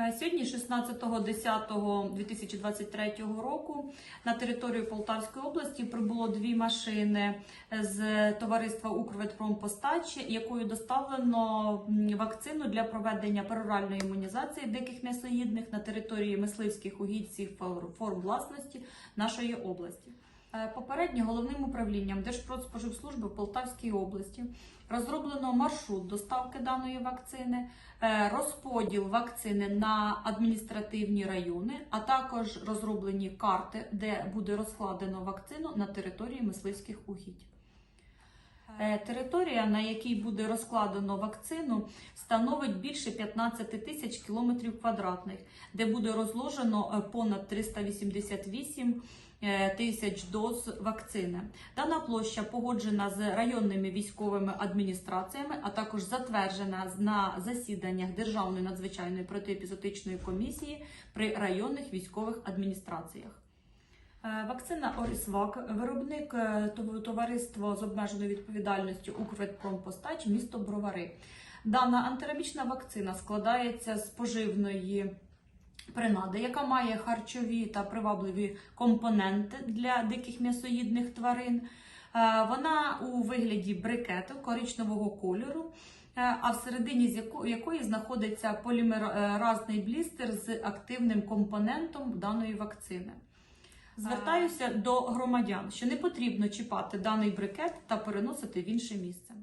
Е, Сьогодні, 16.10.2023 року, на територію Полтавської області прибуло дві машини з товариства «Укрветпромпостачі», якою доставлено вакцину для проведення пероральної імунізації диких м'ясоїдних на території мисливських угідь всіх форм власності нашої області. Е, Попередньо головним управлінням Держпродспоживслужби в Полтавській області розроблено маршрут доставки даної вакцини, е, розподіл вакцини на адміністративні райони, а також розроблені карти, де буде розкладено вакцину на території мисливських угідь. Е, Територія, на якій буде розкладено вакцину, становить більше 15 тисяч кілометрів квадратних, де буде розложено е, понад 388 е, тисяч доз вакцини. Дана площа погоджена з районними військовими адміністраціями, а також затверджена на засіданнях Державної надзвичайної протиепізотичної комісії при районних військових адміністраціях. Е, Вакцина Орісвак, виробник е, тов- товариство з обмеженою відповідальністю Укрветпромпостач, місто Бровари. Дана антирабічна вакцина складається з поживної принади, яка має харчові та привабливі компоненти для диких м'ясоїдних тварин. Е, Вона у вигляді брикету коричневого кольору. А всередині якої знаходиться полімеразний блістер з активним компонентом даної вакцини. Звертаюся до громадян, що не потрібно чіпати даний брикет та переносити в інше місце.